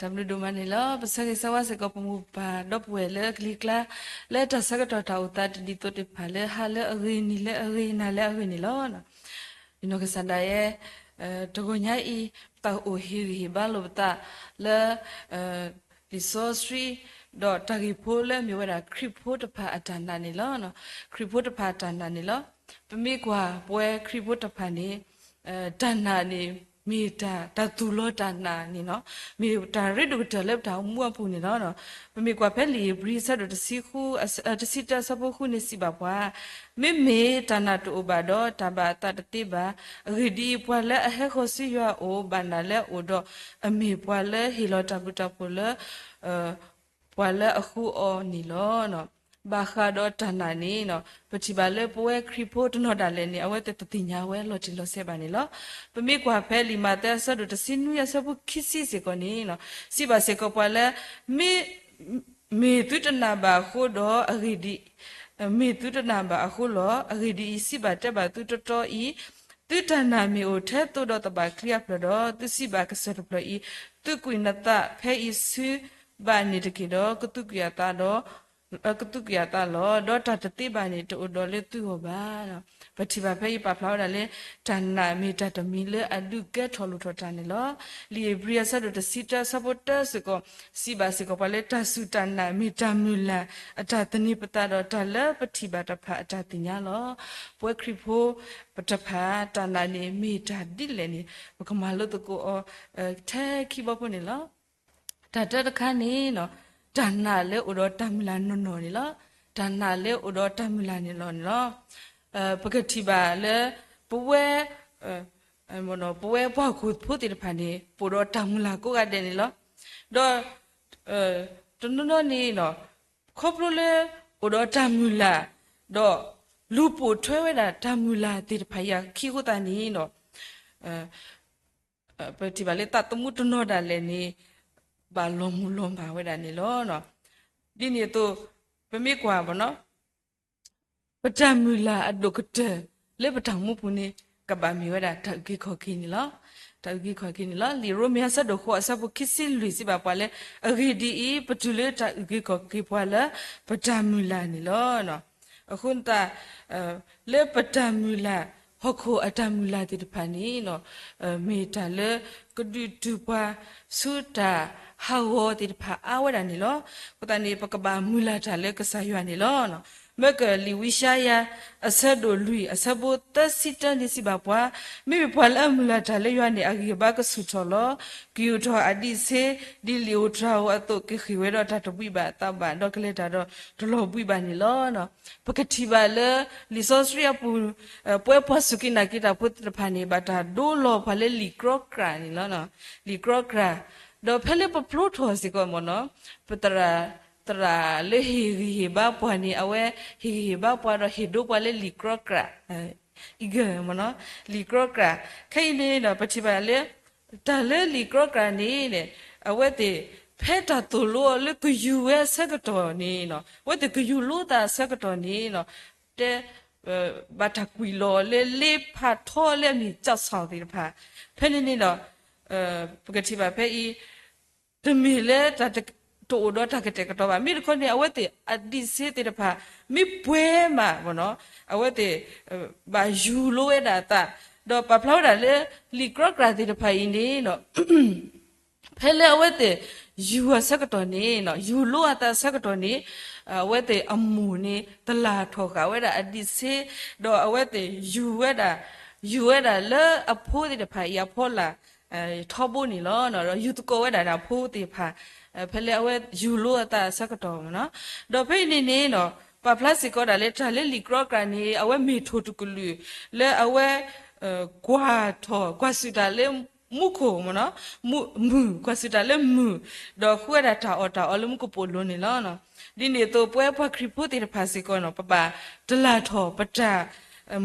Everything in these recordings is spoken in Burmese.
တမလူဒမနီလောပစကေဆဝစကပမူပါတော့ပွဲလေကလီကလာလဲတဆကတော်တာဥတတဒီတိုတေဖာလေဟာလေအရီနီလေအရီနာလေအရီနီလောနော်ဒီနောကစန္ဒရဲ့အဲတကိုညာဤတာအိုဟီဟီဘာလောတာလေအဲဒီဆိုစထရီတော့တဂီဖိုးလဲမျိုးရတာခရစ်ဖိုးတဖာအတန်တာနေလောနော်ခရစ်ဖိုးတဖာအတန်တာနေလောပ မိကွာပွဲခရစ်ဖိုးတဖာနေအဲတန်နာနေမီတာတတူလောတနာနေနော်မီတာရစ်ဒူတလက်တောင်မွတ်ဖူနေနော်နော်ပမိကွာဖက်လီဘရီဆက်တို့တစီခုတစီတဆဖို့ခုနေစီပါပွားမေမေတနာတူဘာတော့တဘာတတတိဘာရီဒီပွာလဲအဟဲခိုစီရွာအိုဘာနာလဲအိုတော့အမေပွာလဲဟီလောတပူတပူလဲအဲပွာလဲအခုအော်နီလောနော် ဘာခါတော့တနာနေနော်ပတိပါလေပွဲခရီပိုတနော်တာလဲနေအဝဲတတိညာဝဲလော်တီလော်ဆဲပါနေလောပမိကွာဖဲလီမာတဲဆတ်တို့တစင်းနူရဆဘူးခစ်စီစေကောနေနော်စီပါစေကောပွာလဲမေမေတုတနာဘာခိုတော့အဂီဒီမေတုတနာဘာအခုလောအဂီဒီစီပါတက်ပါသူတတော်ဤသူတနာမီအိုထဲတူတော့တပါခရီးပလောသူစီပါကဆတ်ပလောဤသူကွိနတာဖဲဤစုဘာနေတကေတော့ကတုကရတာတော့ ကတုကရတာလောဒေါ်တာတတိပါနေတူတော်လေသူဟောပါနော်ပတိပါဖဲပဖလောက်တယ်လေတန်နာမီတတမီလေအလူကဲထော်လူထော်တန်နေလောလီဘရီယာဆတ်တို့စီတာဆပ်တာစကောစီပါစကောပလေတဆူတန်နာမီတမူလာအတတနိပတာတော့တလပတိပါတဖအတတိညာလောပွဲခရီဖိုပတဖာတန်နာနေမီတာဒီလေနေဘကမာလို့တကိုအဲထဲခိဘဖို့နေလောတတတခါနေနော် တန်နာလေဥတော်တမလာနော်နော်နေလောတန်နာလေဥတော်တမလာနေလောနော်အဲပကတိပါလေပဝဲအဲမနောပဝဲဘောက်ခုဖို့တိတဖာနေပူတော့တမလာကိုကတဲ့နေလောတော့အဲတနနော်နေနော်ခေါပလိုလေဥတော်တမလာတော့လူပူထွဲဝဲတာတမလာတိတဖာရခိခုတန်နေနော်အဲပတိပါလေတတမှုတနော်တာလည်းနေ ဘာလုံးမလုံးပါဝဲတာနေလောနော်ဒီနေတော့ပမိကွာဗောနော်ပတမူလာအဒုကတဲ့လေပတမှုပုန်ကဘာမီဝဲတာတကိခောကိနီလောတကိခောကိနီလောလီရိုမီယာဆတ်ဒိုခေါ်ဆပ်ကိစီလူစီပါပွားလေအဂီဒီပတူလေတကိခောကိပွားလေပတမူလာနီလောနော်အခုန်တာလေပတမူလာဟခုအတမူလာတိတဖာနီနော်မေတာလေကဒူတူပါဆူတာ ဟာဝတိတဖာအဝဒနီလောကတနေပကဘာမူလာတာလေကဆာယွာနီလောနော်မကလီဝိရှာယာအဆက်တို့လူအဆက်ဘတစီတန်ဒီစီပါပွားမိမိဖွာလအမလာတာလေယွာနီအဂီဘာကဆူချောလောကီယူထောအဒီစေဒီလီယိုထရာဝအတုကိခိဝဲတော့တတပိပါတဘာတော့ကလေတာတော့ဒလောပိပါနီလောနော်ပကတိပါလေလီဆိုစရီယပူပွဲပွားစုကိနာကိတာပုတ်တဖာနေပါတာဒိုလောဖလေလီကရော့ကရာနီလောနော်လီကရော့ကရာ တော့ဖလေပပလို့ထောစီကောမနော်ပတရာတရာလေဟီဟီဘာပွားနေအဝဲဟီဟီဘာပွားတော့ဟီဒိုပွားလေလီကရော့ကရာဤကမနော်လီကရော့ကရာခိုင်နေတော့ပတိပါလေတလေလီကရော့ကရာနေလေအဝဲတေဖဲတာတူလို့လေကယူဝဲဆက်ကတော်နေနော်ဝဲတေကယူလို့တာဆက်ကတော်နေနော်တဲဘာတကွီလောလေလေဖတ်ထောလေမီကြောက်ဆောင်တယ်ဖာဖဲနေနေတော့အဲပကတိပါဖဲဤ တမီလေတတတိုတော့တကတဲ့ကတော့ပါမိရခွန်နေအဝတ်တေအဒီစေတေတဖာမိပွဲမှာဘောနော်အဝတ်တေဘာယူလို့ရတာတာတော့ပပလောက်တာလေလီကရကရာတေတဖာင်းနေနော်ဖဲလေအဝတ်တေယူရစကတော့နေနော်ယူလို့အတာစကတော့နေအဝတ်တေအမူနေတလာထောကဝဲတာအဒီစေတော့အဝတ်တေယူဝဲတာယူဝဲတာလေအဖိုးတေတဖာရဖောလာ အဲထောဖို့နေလောနော်ယူတကောဝဲတာဒါဖိုးတေဖာဖလဲအဝဲယူလို့အတာစကတော်မနော်ဒေါ်ဖိနေနေနော်ပပလတ်စီကောဒါလေ tra le li kro kra ni awe me tho tu ku lu le awe gwa tho gwa su da le mu ko mo no mu mu gwa su da le mu do khu da ta o ta o le mu ko po lo ni lo no di ne to pwe pwa kri pho ti pha si ko no papa de la tho pata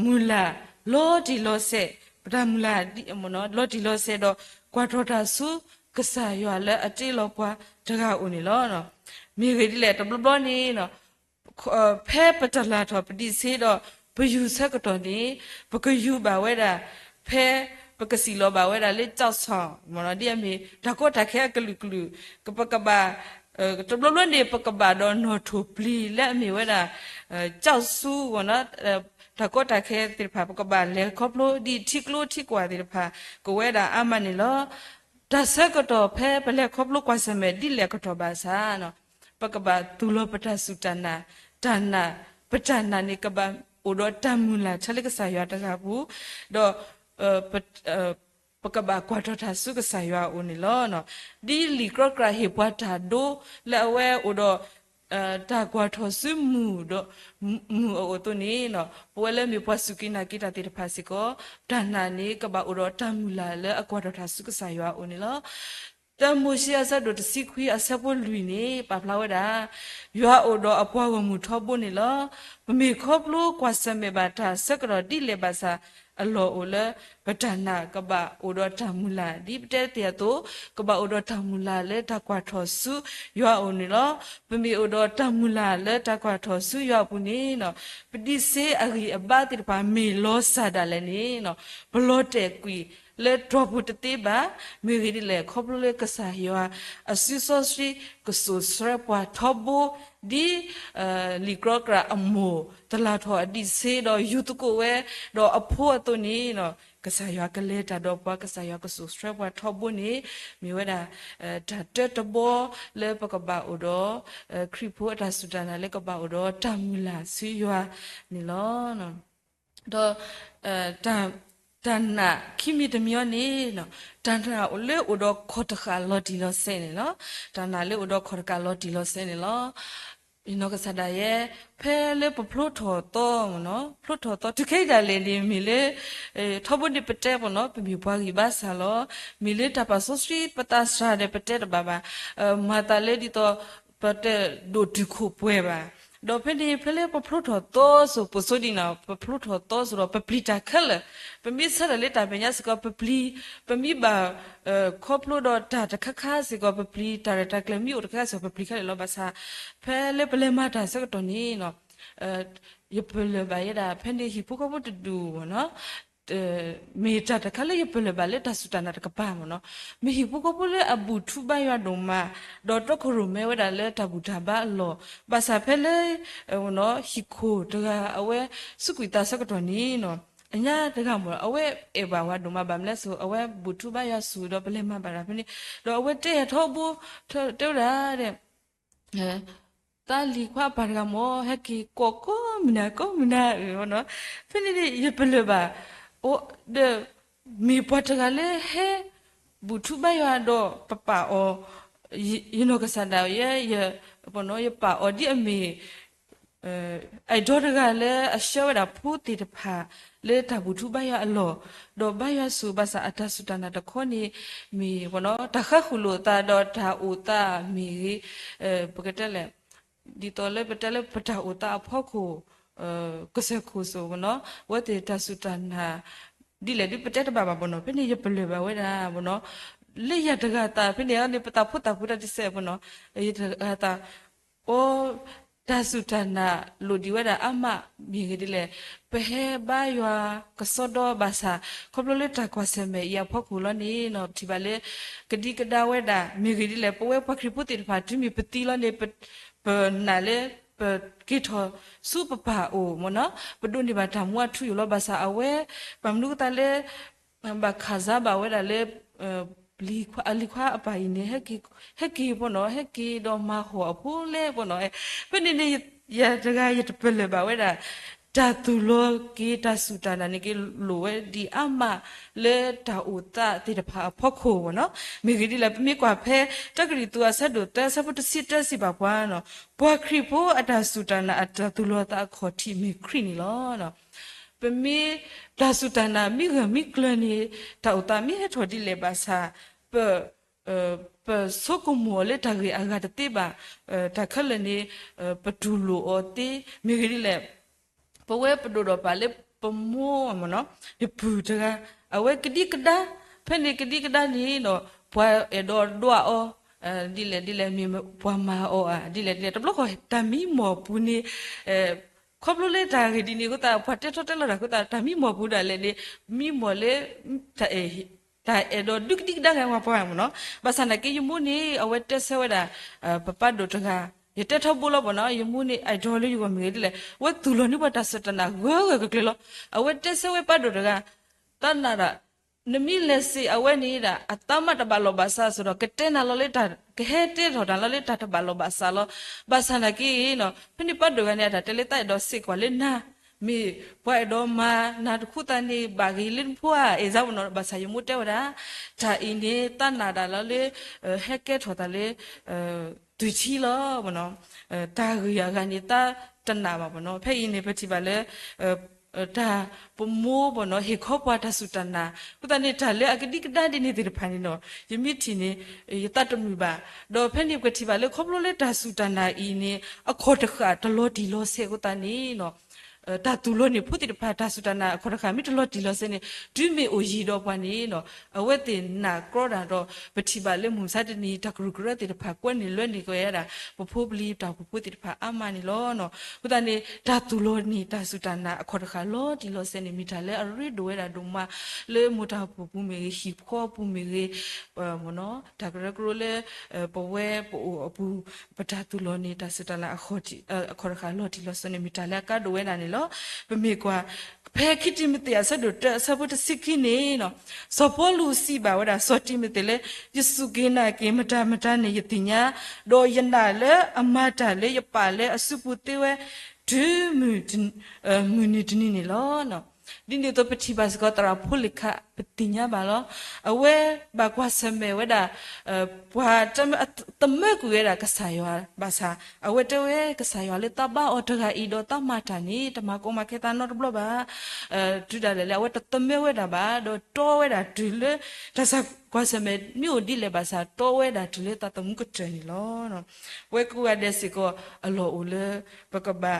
mu la lo di lo se pata mu la ပဒမူလာဒီမနော်လော်ဒီလော်ဆေတော့ကွာထော်တာဆူကဆာရွာလဲအတိလောပွားတကဦးနေလောနော်မိခေတိလဲတဘလဘလနေနော်ဖဲပတလာထော်ပတိဆေတော့ဘယူဆက်ကတော့နေဘကယူပါဝဲတာဖဲပကစီလောပါဝဲတာလေကြောက်ဆောင်မနော်ဒီအမေဓကောတခဲကလူကလူကပကဘာတဘလလွန်းနေပကဘာတော့နော်ထူပလီလက်အမေဝဲတာကြောက်ဆူကောနော် တကောတခဲတိဖာပကဘာလေခေါပလိုဒီထိကလိုထိကွာတိဖာကိုဝဲတာအမနီလောဒါဆက်ကတော့ဖဲပလက်ခေါပလိုကွာစမဲဒီလက်ကတော့ဘာသာနော်ပကဘာသူလောပတစုတနာဒါနာပတနာနေကဘာအိုတော့တမူလာချက်လက်ကဆာရွာတကဘူးတော့ပကဘာကွာတော့တာစုကဆာရွာဦးနေလောနော်ဒီလီကရကရဟေပွားတာဒိုလဲဝဲအိုတော့ အဲတာကွာထောစုမှုတော့မှုအိုတုနေနော်ပွဲလဲမြေပွားစုကိနာကိတာတိတဖာစီကိုဒါနာနေကဘာအိုတော့တမူလာလဲအကွာတော့တာစုကဆာရအိုနေလောတမိုရှိအဆက်တို့တစီခွေးအဆက်ဖို့လူနေပါဖလာဝဲတာရွာအိုတော့အပွားဝမှုထောဖို့နေလောမမေခေါပလို့ကွာစမေဘာတာစကရောတိလေပါစာ အလောအိုလပဒနာကပအိုဒတမူလာဒီပတဲတဲ့တော့ကပအိုဒတမူလာလေတကွာထောစုရွာအိုနေလောပမီအိုဒတမူလာလေတကွာထောစုရွာပူနေနော်ပတိစေအဂီအဘတိပါမေလောဆာဒလည်းနေနော်ဘလောတဲ့ကွီ လေတော့ဘူးတတိပါမေရီလေခေါပလေကဆာယောအစီဆိုစီကဆူစရပွားထဘောဒီလီကရကရအမိုတလာထောအဒီစေတော့ယူတကိုဝဲတော့အဖို့အတုန်နေနော်ကဆာယောကလေတာတော့ပွားကဆာယောကဆူစရပွားထဘောနေမြေဝဲတာအဲတတဘောလေပကဘာအိုတော့ခရိဖို့အတာစူတနာလေကဘာအိုတော့တမူလာဆွေရွာနေလောနော်တော့အဲတ တန်နာခိမီတမျောနေနော်တန်နာအိုလေအိုတော့ခေါ်တခါလော်ဒီလောဆဲနေနော်တန်နာလေအိုတော့ခေါ်တခါလော်ဒီလောဆဲနေလောဒီနောကဆဒရဲ့ဖဲလေပဖလို့ထော်တော့နော်ဖလို့ထော်တော့တခိတ်ကလေလီမီလေအဲထောဘဒီပတဲပေါ့နော်ပမီပွားကြီးပါဆာလောမီလေတပါဆိုစရီပတာစရာတဲ့ပတဲတဘာဘာမာတာလေဒီတော့ပတဲဒိုတီခုပွဲပါ ဒေါ်ဖဒီဖလေပဖလို့ထော်တော့ဆိုပစိုးဒီနာပဖလို့ထော်တော့ဆိုတော့ပပလီတာခက်လေပမီဆရလေတာပညာစကပပလီပမီဘာခေါပလို့တော့တာတခခစကပပလီတာရတာကလမီဥတခါဆိုပပလီခက်လေလောဘာစာဖဲလေပလေမတာစကတော့နီနော်အဲယပလေဘာရတာဖန်ဒီဟီပိုကဘတ်ဒူနော်မေတာတခါလေယပလေဘာလေတဆူတနာ တကပါမနော်မေဟီပိုကပလေအဘူထူဘရွာဒုံမာဒေါ်တခရုမဲဝဒါလေတဘူတာဘာလောဘာစာဖဲလေဟိုနော်ဟီခိုတကအဝဲစုကွီတာစကတော့နီနော်အညာတကမောအဝဲအေဘာဝဒုမဗမ်လဲဆိုအဝဲဘူထုဘရဆူတော့ပလဲမပါတာဖနိတော့အဝဲတဲ့ထောဘူးတဲ့ရတဲ့အဲတာလီခွာပါရကမောဟက်ကီကိုကိုမနာကိုမနာရောနော်ဖနိဒီရပလဘာ အိုဒမီပတ်တကလည်းဟဲဘူထုဘရတော့ပပအောယနောကစန္ဒရဲ့ရပေါ်နော်ရပါအော်ဒီအမီအဲအဲ့တော့ကလည်းအရှောတာဖူးတီတဖာလေတာဘူးသူဘရအလောတော့ဘရဆူဘစာအတဆူတနာတခေါနေမီဘောနော်တခခုလိုတာတော့တာဦးတာမီအဲပကတက်လေဒီတော်လေပတက်လေပတာဦးတာအဖို့ခုအဲ ကစခုဆိုဘောနော်ဝတ်တေတဆူတနာဒီလေဒီပတက်တဘာဘာဘောနော်ဖိနေရပလေဘာဝဲတာဘောနော်လေရတကတာဖိနေကနေပတာဖုတာဖုတာဒီစေဘောနော်အေးတတာအိုဒါစုတနာလူဒီဝဒအမမြေကလေးလေပဟဲဘာယွာကစောဒဘာသာခေါပလိုလက်တာကွာစမေရဖောက်ကူလနေနော်ဒီပါလေကတိကဒါဝဲတာမြေကလေးလေပဝဲပခရိပုတိဖာတိမီပတိလနေပပနာလေ ပကိထောစုပပါအိုမနော်ပဒုန်ဒီဘာတမွာထူရလဘာသာအဝဲပမနုတလေဘာခါဇာဘာဝဲတာလေဘလီခွာအလီခွာအပိုင်နေဟက်ကီဟက်ကီဘောနော်ဟက်ကီတော့မဟောအဖိုးလေဘောနော်ပနေနေရတကရတပလေပါဝဲတာ တာသူလောကေတာစုတာနာနေကေလိုဝဲဒီအမလေတာဥတာတိတဖာဖောက်ခိုဘောနော်မိဂီဒီလာမိကွာဖဲတက်ကရီသူအဆက်တို့တဲဆပ်ပတစစ်တက်စီပါဘွားနော်ဘွားခရီဖိုအတာစုတာနာအတာသူလောတာခေါ်တီမိခရီနီလောနော်ပမေဒါစုတနာမိဂမိကလနီတောက်တာမိဟထော်ဒီလေပါစာပပစကုမောလေတဂီအဂတ်တိပါတခလနေပဒူလိုအတိမိဂရီလေ ပဝဲပဒူတော့ပါလေပမောမနော်ဒီပူတကအဝဲကတိကဒါဖဲနေကတိကဒါနီနော်ဘွာအဒေါ်ဒွာအောအဲဒီလေဒီလေမြေဘွာမာအောဒီလေဒီလေတဘလခေါ်တမီမောပူနေအဲခေါပလိုလေတာရီဒီနီကိုတာဖတ်တက်ထွက်လာကိုတာတမီမောဘူးဒါလေနေမီမောလေတာအေတာအဲ့တော့ဒုကတိဒါကမှာပေါ်မနော်ဘာစနာကေယမှုနေအဝတ်တက်ဆဝဒါပပတ်ဒိုတက ရတက်ထောက်ဖို့လို့ပေါ့နော်ယမှုနေအိုက်ဒေါ်လေးယူကမေးတယ်လေဝက်သူလို့နိဘတာစတနာဝဲဝဲကကလေးလို့အဝတ်တက်ဆဝပတ်ဒိုတကတန်နာရာနမီလက်စီအဝဲနေတာအတမတဘလောဘာစာဆိုတော့ကတဲ့နာလောလေတာကဟဲတဲ့ထော်တာလောလေတာတဘလောဘာစာလောဘာစနာကီနော်ဖနိပတ်ဒိုကနေတာတလေတိုက်တော့စစ်ကွာလေနာ mi pwa do ma na khu ta ni ba gi lin phwa e za no ba sa yu mu te wa da ini ta na da lo le he ke tho ta le tu chi lo bo no ta gu ya ga ni ta ta na ba bo no phe ini pa ti ba le ဒါပမိုးဘောနော်ဟေခောပွားတဆုတနာကုတနေဒါလေအကတိကတဒီနေဒီဖန်နေနော်ယမိတီနေယတတမူပါတော့ဖဲနေကတိပါလေခေါပလိုလေတဆုတနာဤနေအခေါ်တခါတလို့ဒီလို့စေကုတနေနော် တာတူလို့နေဖုတိတဖာတာဆုတနာခေါ်တခါမိတလို့ဒီလို့စေနေဒွိမေအိုရီတော့ပွားနေနော်အဝက်တင်နာကရောတာတော့ပတိပါလေမုံစတနီတကရုကရတိတဖာကွက်နေလွတ်နေကိုရတာပဖိုးပလီတာပဖုတိတဖာအမနီလို့နော်ကုတနေတာတူလို့နေတာဆုတနာအခေါ်တခါလို့ဒီလို့စေနေမိတာလေအရိဒိုရတာဒုမလေမူတာပူပူမေဟီခေါ်ပူမေမနော်တကရကရလေပဝဲပူအပူပတာတူလို့နေတာဆုတနာအခေါ်တီအခေါ်တခါလို့ဒီလို့စေနေမိတာလေကဒိုဝဲနာနေလို့ပမေကွာဖဲခိတိမတေအဆဒတဆဘတ်စိခိနေနော်စပေါ်လူစီဘာဝဒါစောတိမတေလေယစုကေနာကေမတာမတာနေယတိညာဒေါ်ယနာလေအမတာလေယပါလေအစုပုတေဝဲဒူးမူမူနီတနီနေလောနော် ဒီနေ့တော့ပတိပါစကတရာဖုလိခပတိညာပါလောအဝဲဘာကွာစမဲဝဒါဘွာတမတမကူရတာကဆာယောဘာသာအဝဲတဝဲကဆာယောလေတဘာအော်တကဤတော့တမတာနီတမကောမခေတာနော်ဘလဘာအဲဒူဒါလေအဝဲတမဲဝဲတာဘာတော့တောဝဲတာဒူလေဒါစကွာစမဲမြို့ဒီလေဘာသာတောဝဲတာဒူလေတတမှုကတနီလောနော်ဝဲကူရတဲ့စီကိုအလောဦးလေပကဘာ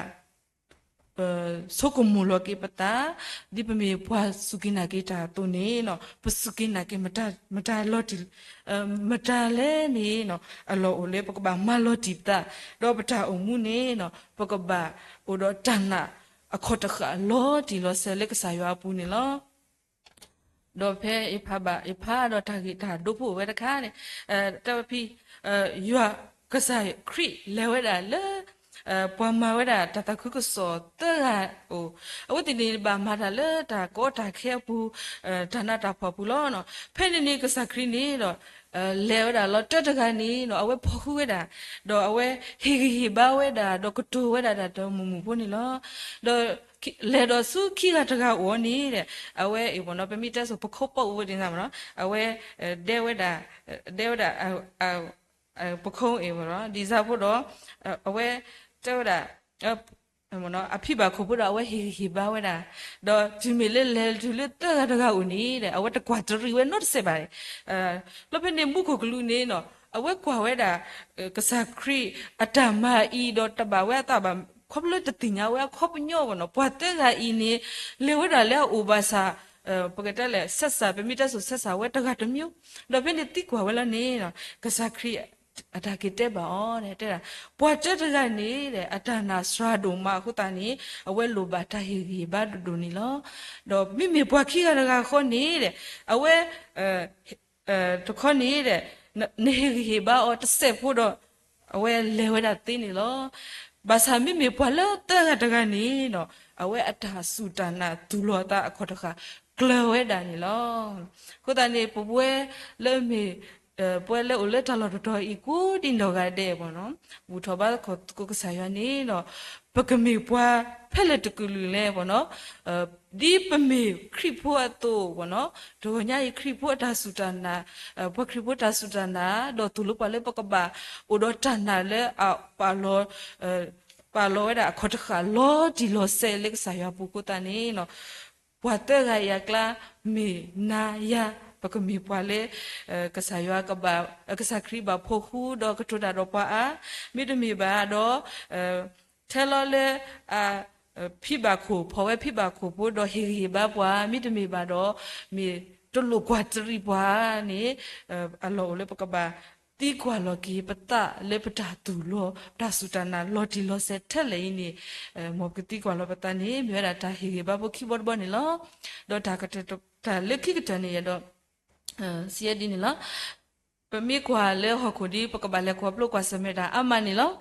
sokomulo ke pata di peme pwa sukina ke ta to ne no pusukina ke mata mata loti mata le ne no alo ole pokba maloti ta do pata omu ne no pokba odo tana akhota kha lo di lo se le ka sa yo apu ne lo တော့ဖဲအဖပါအဖတော့တာဂီတာဒုဖို့ဝဲတခါနဲ့အဲတော့ဖီအဲယူကစားခရီလဲဝဲတာလဲ အဲပွားမဝဒတတခုကစောတဲဟိုအဝတိနေဘာမာတာလေတာကောတာခဲဘူးအဲဒါနတာဖဘူးလောနော်ဖဲနေနေကစခရီနေတော့အဲလဲဝဒလောတတကနေနော်အဝဲဖခုဝဒတော့အဝဲဟီဟီဘာဝဒတော့ကတူဝဒတာတော့မူမူဖို့နေလောတော့လေတော့စုခိကတကဝနီတဲ့အဝဲအေဘောနော်ပမီတက်ဆိုပခုတ်ပုတ်ဝတင်စားမနော်အဝဲဒဲဝဒဒဲဝဒအပခုံးအေဘောနော်ဒီစားဖို့တော့အဝဲ တော့ဒါမနော်အဖိပါခုပတော့ဝဲဟီဟီပါဝဲတာတော့ဒီမီလေလေဒီလေတကတကဦးနေတဲ့အဝဲတကွာတရီဝဲ not စေပါအဲလပနေမှုခုကလူနေနော်အဝဲကွာဝဲတာကစားခရီအတမအီတော့တဘာဝဲတာဘာခေါပလတတင်ညာဝဲခေါပညောဝနော်ပွားတဲ့ကအီနေလေဝဲတာလဲဥပါစာပကတလဲဆက်စာပမီတဆိုဆက်စာဝဲတကတမျိုးတော့ပြနေတိကွာဝဲလာနေနော်ကစားခရီ အတာကေတက်ပါဩတဲ့တဲ့ပွာတက်တကနေတဲ့အတနာစရာဒုံမခုတနေအဝဲလိုပါတဟီဟီဘာဒုနီလောတော့မိမိပွာခိကရကခေါနေတဲ့အဝဲအဲအဲတခေါနေတဲ့နေဟီဘာအော်တဆက်ဖို့တော့အဝဲလေဝဲတာတင်းနေလောဘာသာမိမိပွာလောတဲ့တကနေနော်အဝဲအတာစူတနာဒူလောတာအခေါ်တခါကလဝဲတာနေလောခုတနေပပွဲလဲမေ ပွဲလေဦးလေတလော်တော်ဤကူတင်တော်ကတဲ့ပေါ့နော်ဘူထောပါခကိုကဆာယနေတော့ပကမေပွားဖက်လက်တကူလူလဲပေါ့နော်ဒီပမေခရိဖို့အတော့ပေါ့နော်ဒိုညာခရိဖို့တာစုတနာဘခရိဖို့တာစုတနာတော့သူလို့ပါလေပကပါဥဒတနာလေအပါလောပါလောရအခေါ်တခါလောဒီလောဆဲလက်ဆာယပုကတနေနော်ဘွာတဲ့ကရကလာမေနာယာ ပကမီပွာလေကဆာယွာကဘာကဆာခရီဘာဖိုခုတော့ကထဒါတော့ပါအာမိဒမီဘာတော့ထဲလောလေအာဖိဘာခုဖော်ဝဲဖိဘာခုဘို့တော့ဟီဟီဘာပွာမိဒမီဘာတော့မီတလူကွာတရီပွာနေအလောလေပကဘာတီကွာလောကီပတလေပတာတူလောပတာစူတနာလော်တီလောဆက်ထက်လေနေအဲမောကတီကွာလောပတနေမြရတာဟီဘဘခိဘောဘနေလောဒေါ်တာကတဲ့တာလက်ခိကတနေရတော့ အဲစီယဒီနေလားပမိကွာလေဟခုဒီပကဘာလေကွာပလောကွာစမေတာအမနေလော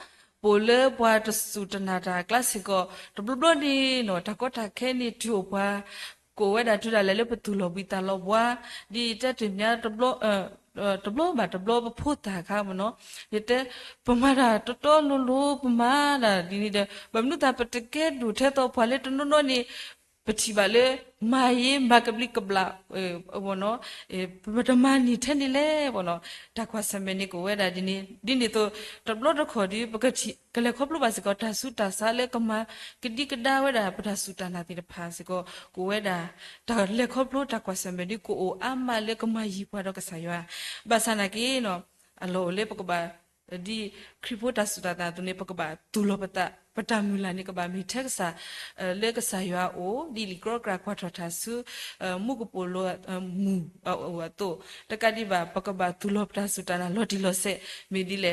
ပိုလေဘွားတစူတနာတာကလစ်ကိုတဘလဘလဒီနော်တကောတာခဲနေတူဘွားကိုဝဲတာထူတာလဲလေပတူလောဘီတာလောဘွားဒီတက်တင်များတဘလအဲတဘလဘာတဘလဘဖို့တာခါမနော်ဒီတဲ့ပမာတာတော်တော်လူလူပမာတာဒီနေတဲ့ဘမနုတာပတကဲဒူထဲတော့ဖွာလေတနနောနေ ပတိပါလေမာယေမကပလီကဘလာဘောနော်အဲပဒမနီထဲနေလေဘောနော်တခွာစမနီကိုဝဲတာဒီနေ့ဒီနေ့တော့တဘလတော့ခေါ်ဒီပကတိကလေခေါပလပါစကောတာဆုတာစားလေကမကတိကဒါဝဲတာပဒဆုတာနာတိတဖာစကောကိုဝဲတာဒါလေခေါပလတခွာစမနီကိုအိုအမလေကမယီပွားတော့ကဆာယောဘာစနာကေနော်အလိုလေပကပါ ဒီခရီပိုတာစတာတာသူနေပကပါသူလောပတာပတမူလာနေကပါမီထက်ဆာလေကဆာရွာအိုဒီလီကရကရခွတ်ထဆူမုကပိုလောမူဟိုတော့တကတိပါပကပါသူလောပတာစတာနာလော်ဒီလောဆက်မီဒီလေ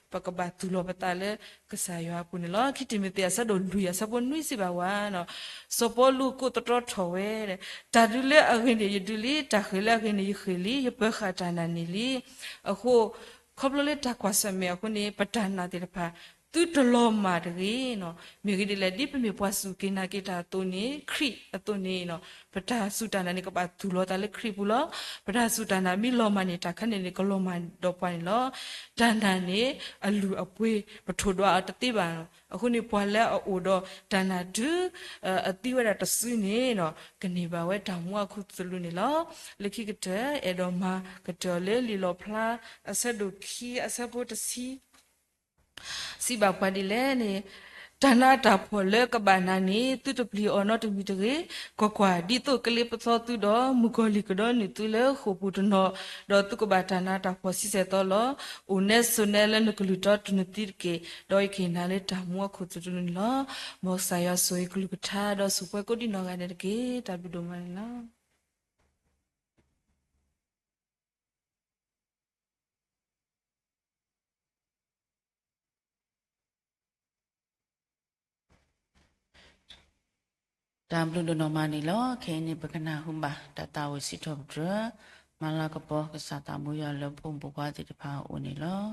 ပွေပွားဒီတော့ပကကဲထော်ဝဲတာဒါလူတို့ပိတို့နော်ထူကကဲထော်ဝဲတာထူစောလာရကနေဘာတပူရလဲမေဥတိုနီနော်ကဘာတပူပွားအမနီလောနော်ပကပတလေပတခိတဘလိုလေဆုညာကိုလေတလက်တပွေကိုနီနော်ပကဘာသူလောပတလေကဆာယောပုန်လောခိတိမတေဆဒိုလူရဆပွန်နွိစီပါဝါနော်စပေါ်လူကိုတတော်ထော်ဝဲတဲ့ဒါဒူလေအခင်ဒီဒူလီတခလေခင်ဒီခလီရပခတာနာနီလီအခုခဘလလေတကွာဆမေအခုနေပတနာတိတဖာ သူတလောမာတကြီးနော်မြေကြီးလေဒီပမြေပွားစုကိနာကိတာတုန်နေခရိအတုန်နေနော်ပဒါစုတနာနေကပါသူလောတလေခရိဘူးလောပဒါစုတနာမိလောမနေတာခနဲ့လေကလောမတော့ပွိုင်းလောဒန်ဒန်နေအလူအပွေးပထိုတော့တတိပါနော်အခုနေပွာလဲအိုတော့ဒန်နာဒူအတိဝရတဆုနေနော်ကနေပါဝဲတောင်မခုသလူနေလောလခိကတဲ့အဲ့တော့မကတော်လေလီလောဖလာအဆက်ဒုခီအဆက်ဖို့တစီ စီဘာပဒီလဲနေတနာတာဖော်လေကဘာနာနီတူတပလီအော်နော်တမီတကေကွာကွာဒီတုကလေးပသောတူတော့မူကိုလီကတော့နီတူလေခိုပူတနောတော့တုကဘာတနာတာဖော်စီစေတော့လောဦးနေဆုနေလနကလူတော့တနတိကေတော့ခေနာလေတာမွခုတူတူလောမောဆာယဆွေကလူကထားတော့စုပွဲကိုဒီနော်ကနေတကေတဘီဒိုမန်လား တမ်ဘလူဒနိုမာနီလောခဲနေပကနာဟုမတတဝစီထောဒရမလာကပောကစားတမူရလဖုံပပွားတိတဖာဦးနီလော